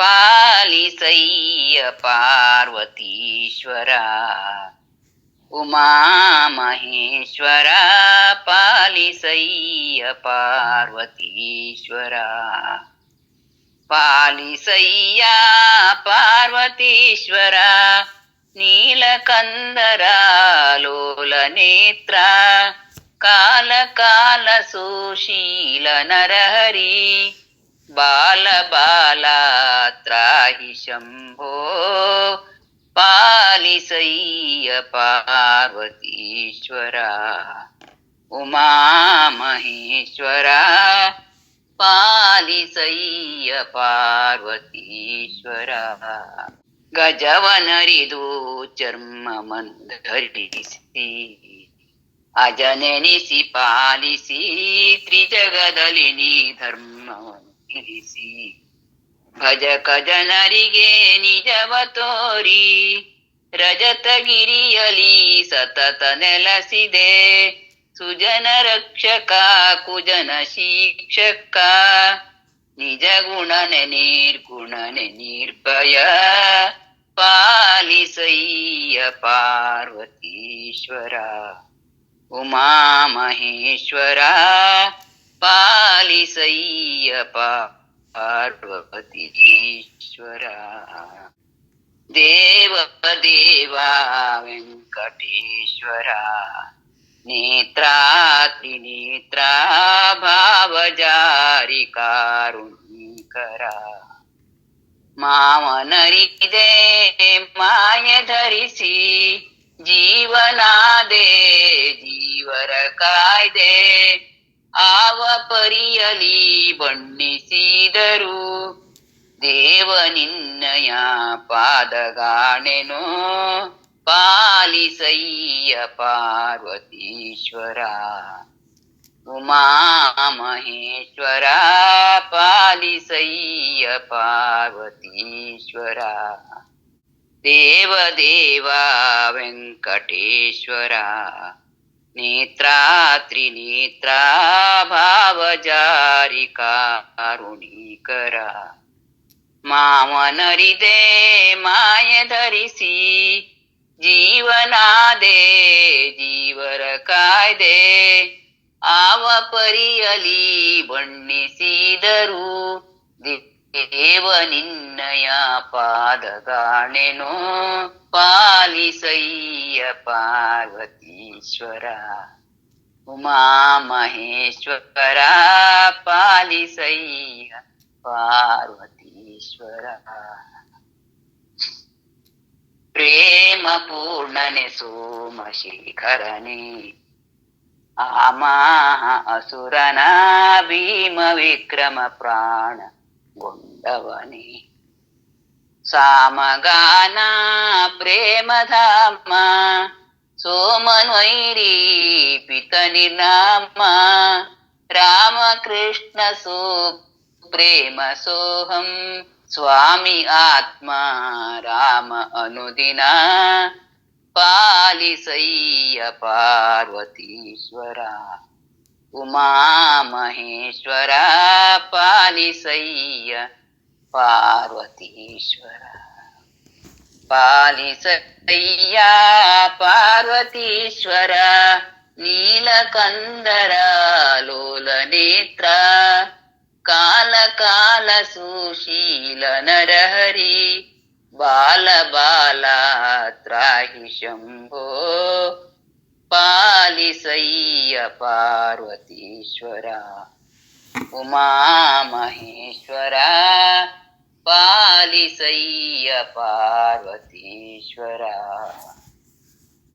పాలిసయ్య పార్వతీశ్వర. ఉమామహేశ్వర పాలిసయ్య పార్వతీశ్వర. పాలిసయ్య పార్వతీశ్వర నీలకందరాలోల నేత్ర. కాల కాల సుశీల నరహరి बालबाला त्राहि शम्भो पालिसय्य पार्वतीश्वरा उमा महेश्वरा पालिसय्य पार्वतीश्वरा। गजवनरिदो चर्म मन्धरिसि अजननिसि पालिसि त्रिजगदलिनी धर्म ಧರ್ಮವನ್ನಿರಿಸಿ ಭಜಕ ಜನರಿಗೆ ನಿಜವ ತೋರಿ ರಜತಗಿರಿಯಲಿ ಸತತ ನೆಲಸಿದೆ ಸುಜನ ರಕ್ಷಕ ಕುಜನ ಶಿಕ್ಷಕ ನಿಜ ಗುಣನೆ ನಿರ್ಗುಣನೆ ನಿರ್ಭಯ ಪಾಲಿಸಯ್ಯ ಪಾರ್ವತೀಶ್ವರ ಉಮಾಮಹೇಶ್ವರ ಪಾಲಿಸಯ್ಯ പാലിസയ്യ പാർവതീശ്വര. ദേവദേവ വെങ്കടേശ്വര നേത്രാതി നേത്രാഭാവജാരി കാരുണ്യകര മാമനരിതേ മായ ധരിസി ജീവനാദേ ജീവര കായ്തേ ಆವ ಪರಿಯಲಿ ಬಣ್ಣಿಸಿದರು. ದೇವ ನಿನ್ನಯ ಪಾದಗಾಣೆನು. ಪಾಲಿಸಯ್ಯ ಪಾರ್ವತೀಶ್ವರ. ಉಮಾ ಮಹೇಶ್ವರ ಪಾಲಿಸಯ್ಯ ಪಾರ್ವತೀಶ್ವರ. ದೇವ ವೆಂಕಟೇಶ್ವರ. ನೇತ್ರ ಭಾವಜಾರಿ ಕಾರುಣಿಕರ ಮಾವನರಿದೆ ಮಾಯ ಧರಿಸಿ ಜೀವನಾದೆ ಜೀವರ ಕಾಯ್ದೆ. ಆವ ಪರಿಯಲಿ ಬಣ್ಣಿಸಿದರು ದೇವ ನಿನ್ನಯ ಪಾದಗಾಣೆನೋ ಪಾಲಿಸಯ್ಯ ಪಾರ್ವತೀಶ್ವರ. ಉಮಾ ಮಹೇಶ್ವರ ಪಾಲಿಸಯ್ಯ ಪಾರ್ವತೀಶ್ವರ. ಪ್ರೇಮ ಪೂರ್ಣನೆ ಸೋಮಶೇಖರನೆ ಆಮಾ ಅಸುರನ ಭೀಮ ವಿಕ್ರಮ ಪ್ರಾಣ. గుండవని. సామగానా ప్రేమధామ సోమనైరీ పితని నామ రామకృష్ణ సో ప్రేమ సోహం స్వామి ఆత్మ రామ అనుదిన పాలిసయ్య పార్వతీశ్వరా. ఉమామహేశ్వర పాలిసయ్య. పార్వతీశ్వర పాలిసయ్య పార్వతీశ్వర నీలకందరాలోల నేత్ర. కాలకాల సుశీల నరహరి బాల బాల త్రాహి శంభో. पालिसय्य पार्वतीश्वरा उमा महेश्वरा पालिसय्य पार्वतीश्वरा।